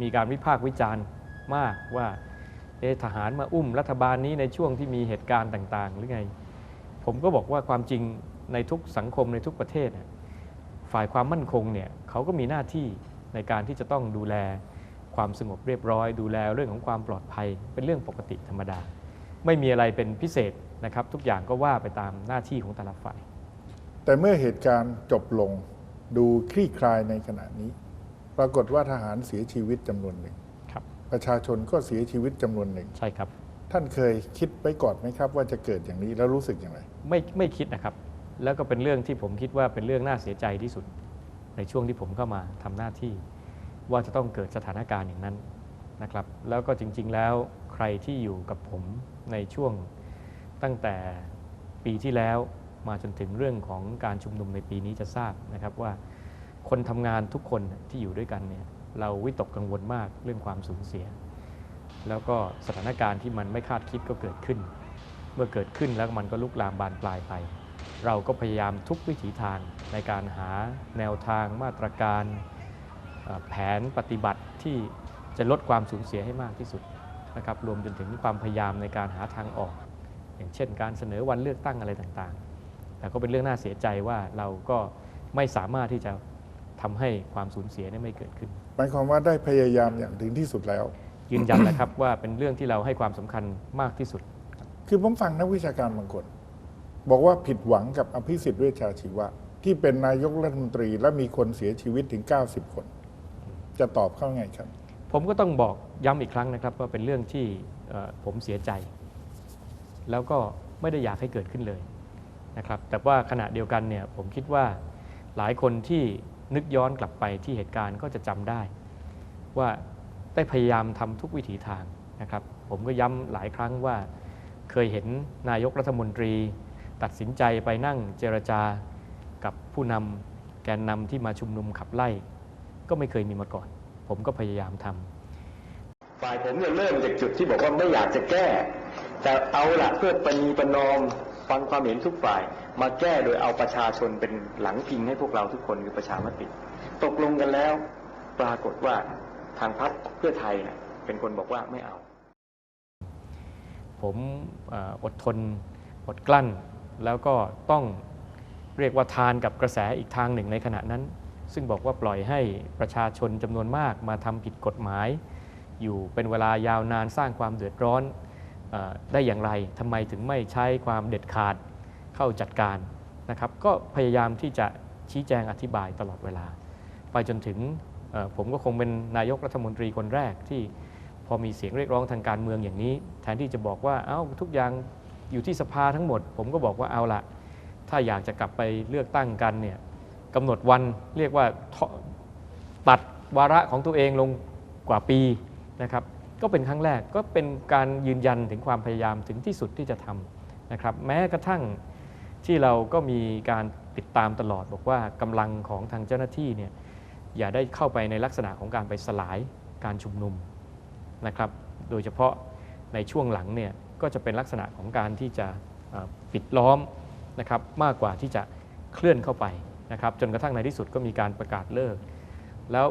มีการวิพากษ์วิจารณ์มากว่าเอะทหารมาอุ้มรัฐบาลนี้ในช่วงที่มีเหตุการณ์ต่าง ๆ หรือไง ผมก็บอกว่าความจริงในทุกสังคมในทุกประเทศ ฝ่ายความมั่นคงเนี่ยเขาก็มีหน้าที่ในการที่จะต้องดูแลความสงบเรียบร้อย ดูแลเรื่องของความปลอดภัยเป็นเรื่องปกติธรรมดา ไม่มีอะไรเป็นพิเศษนะครับ ทุกอย่างก็ว่าไปตามหน้าที่ของแต่ละฝ่าย แต่เมื่อเหตุการณ์จบลงดูคลี่คลายในขณะนี้ ปรากฏว่าทหารเสียชีวิตจำนวนหนึ่งครับประชาชนก็เสียชีวิตจำนวนหนึ่งใช่ครับ ท่านเคยคิดไว้ก่อนไหมครับ ว่าจะเกิดอย่างนี้แล้วรู้สึกอย่างไร ไม่ไม่คิดนะครับ แล้วก็เป็นเรื่องที่ผมคิดว่าเป็นเรื่องน่าเสียใจที่สุด ในช่วงที่ผมเข้ามาทำหน้าที่ ว่าจะต้องเกิดสถานการณ์อย่างนั้นนะครับ แล้วก็จริง ๆ แล้วใครที่อยู่กับผมในช่วงตั้งแต่ปีที่แล้วมาจนถึงเรื่องของการชุมนุมในปีนี้จะทราบนะครับว่า คนทำงานทุกคนที่อยู่ด้วยกันเนี่ยเราวิตกกังวลมากเรื่องความสูญเสีย แล้วก็สถานการณ์ที่มันไม่คาดคิดก็เกิดขึ้น เมื่อเกิดขึ้นแล้วมันก็ลุกลามบานปลายไป เราก็พยายามทุกวิถีทางในการหาแนวทางมาตรการแผนปฏิบัติที่จะลดความสูญเสียให้มากที่สุดนะครับรวมจนถึงความพยายามในการหาทางออก อย่างเช่น การเสนอวันเลือกตั้งอะไรต่างๆ แต่ก็เป็นเรื่องน่าเสียใจว่าเราก็ไม่สามารถที่จะ ทำให้ความสูญเสียเนี่ยไม่เกิดขึ้นหมายความว่าได้พยายามอย่างถึงที่สุดแล้วยืนยันแหละครับว่าเป็นเรื่องที่เราให้ความสำคัญมากที่สุด คือผมฟังนักวิชาการบางคน บอกว่าผิดหวังกับอภิสิทธิ์เวชชาชีวะ ที่เป็นนายกรัฐมนตรีและมีคนเสียชีวิตถึง 90 คน จะตอบเข้าไงครับ ผมก็ต้องบอกย้ำอีกครั้งนะครับ ว่าเป็นเรื่องที่เอ่อผมเสียใจ แล้วก็ไม่ได้อยากให้เกิดขึ้นเลยนะครับแต่ว่าขณะเดียวกันเนี่ยผมคิดว่าหลายคนที่ นึกย้อนกลับไปที่เหตุการณ์ก็จะจำได้ ว่าได้พยายามทำทุกวิถีทางนะครับ ผมก็ย้ำหลายครั้งว่า เคยเห็นนายกรัฐมนตรี ตัดสินใจไปนั่งเจรจากับผู้นำแกนนำที่มาชุมนุมขับไล่ ก็ไม่เคยมีมาก่อน ผมก็พยายามทำฝ่ายผมเนี่ยเริ่มจากจุดที่บอกว่าไม่อยากจะแก้ แต่เอาละเพื่อปณีประนอม ฟังความเห็นทุกฝ่าย มาแก้โดยเอาประชาชนเป็นหลังพิงให้พวกเราทุกคนคือประชามติ ตกลงกันแล้ว ปรากฏว่าทางพรรคเพื่อไทยเนี่ยเป็นคนบอกว่าไม่เอา ผมอดทนอดกลั้น แล้วก็ต้องเรียกว่าทานกับกระแสอีกทางหนึ่งในขณะนั้น ซึ่งบอกว่าปล่อยให้ประชาชนจำนวนมากมาทำผิดกฎหมาย อยู่เป็นเวลายาวนานสร้างความเดือดร้อน ได้อย่างไรทำไมถึงไม่ใช้ความเด็ดขาดเข้าจัดการนะครับ ก็พยายามที่จะชี้แจงอธิบายตลอดเวลา ไปจนถึงผมก็คงเป็นนายกรัฐมนตรีคนแรกที่พอมีเสียงเรียกร้องทางการเมืองอย่างนี้ แทนที่จะบอกว่าเอ้าทุกอย่างอยู่ที่สภาทั้งหมด ผมก็บอกว่าเอาละถ้าอยากจะกลับไปเลือกตั้งกันเนี่ยกำหนดวันเรียกว่าตัดวาระของตัวเองลงกว่าปีนะครับ ก็เป็นครั้งแรกก็เป็นการยืนยันถึงความพยายามถึงที่สุดที่จะทำนะครับแม้กระทั่งที่เราก็มีการติดตามตลอด บอกว่ากำลังของทางเจ้าหน้าที่เนี่ยอย่าได้เข้าไปในลักษณะของการไปสลายการชุมนุมนะครับ โดยเฉพาะในช่วงหลังเนี่ยก็จะเป็นลักษณะของการที่จะปิดล้อมนะครับมากกว่าที่จะเคลื่อนเข้าไปนะครับ จนกระทั่งในที่สุดก็มีการประกาศเลิก แล้ว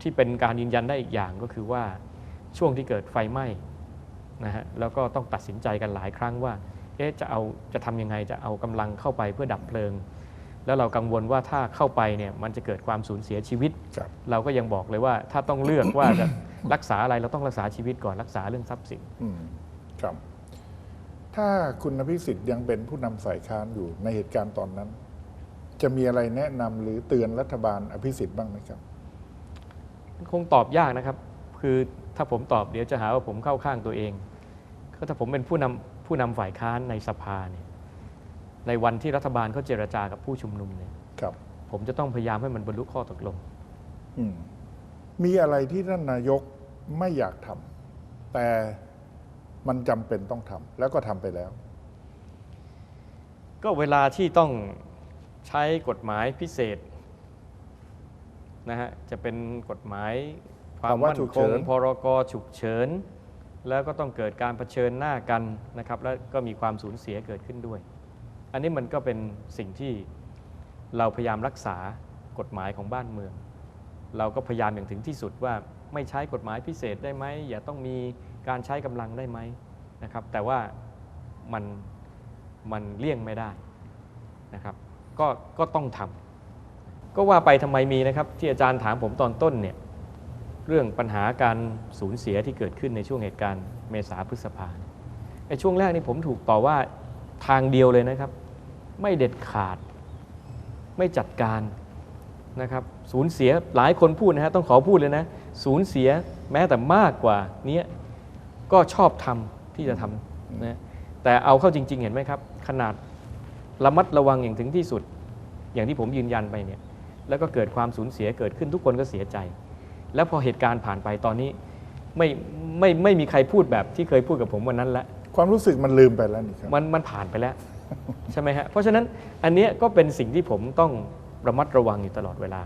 ที่เป็นการยืนยันได้อีกอย่างก็คือว่า ช่วงที่เกิดไฟไหม้นะฮะแล้วก็ต้องตัดสินใจกันหลายครั้งว่าเอ๊ะจะเอาจะทำยังไงจะเอากำลังเข้าไปเพื่อดับเพลิง แล้วเรากังวลว่าถ้าเข้าไปเนี่ยมันจะเกิดความสูญเสียชีวิต ครับเราก็ยังบอกเลยว่าถ้าต้องเลือกว่าจะรักษาอะไรเราต้องรักษาชีวิตก่อนรักษาเรื่องทรัพย์สิน อืมครับ ถ้าคุณอภิสิทธิ์ยังเป็นผู้นำฝ่ายค้านอยู่ในเหตุการณ์ตอนนั้น จะมีอะไรแนะนำหรือเตือนรัฐบาลอภิสิทธิ์บ้างไหมครับ คงตอบยากนะครับ คือถ้าผมตอบเดี๋ยวจะหาว่าผมเข้าข้างตัวเอง ก็ถ้าผมเป็นผู้นำผู้นำฝ่ายค้านในสภาเนี่ยในวันที่รัฐบาลเขาเจรจากับผู้ชุมนุมเนี่ยครับ ผมจะต้องพยายามให้มันบรรลุข้อตกลง อืมมีอะไรที่ท่านนายกไม่อยากทำแต่มันจำเป็นต้องทำแล้วก็ทำไปแล้ว ก็เวลาที่ต้องใช้กฎหมายพิเศษนะฮะจะเป็นกฎหมาย ความมั่นคงพรกฉุกเฉิน แล้วก็ต้องเกิดการเผชิญหน้ากันนะครับ แล้วก็มีความสูญเสียเกิดขึ้นด้วย อันนี้มันก็เป็นสิ่งที่เราพยายามรักษากฎหมายของบ้านเมือง เราก็พยายามอย่างถึงที่สุดว่าไม่ใช้กฎหมายพิเศษได้ไหมอย่าต้องมีการใช้กำลังได้ไหมนะครับ แต่ว่ามันมันเลี่ยงไม่ได้นะครับ ก็ก็ต้องทำก็ว่าไปทำไมมีนะครับ ที่อาจารย์ถามผมตอนต้นเนี่ย เรื่องปัญหาการสูญเสียที่เกิดขึ้นในช่วงเหตุการณ์เมษาพฤษภาในช่วงแรกนี่ผมถูกต่อว่าทางเดียวเลยนะครับ ไม่เด็ดขาด ไม่จัดการนะครับสูญเสียหลายคนพูดนะฮะต้องขอพูดเลยนะสูญเสียแม้แต่มากกว่านี้ก็ชอบทำที่จะทำนะแต่เอาเข้าจริง ๆ เห็นไหมครับ ขนาดระมัดระวังอย่างถึงที่สุด อย่างที่ผมยืนยันไปเนี่ยแล้วก็เกิดความสูญเสียเกิดขึ้นทุกคนก็เสียใจ แล้วพอเหตุการณ์ผ่านไปตอนนี้ ไม่ไม่ไม่มีใครพูดแบบที่เคยพูดกับผมวันนั้นละความรู้สึกมันลืมไปแล้วนี่ครับมันมันผ่านไปแล้ว ใช่ไหมฮะเพราะฉะนั้นอันเนี้ยก็เป็นสิ่งที่ผมต้องระมัดระวังอยู่ตลอดเวลา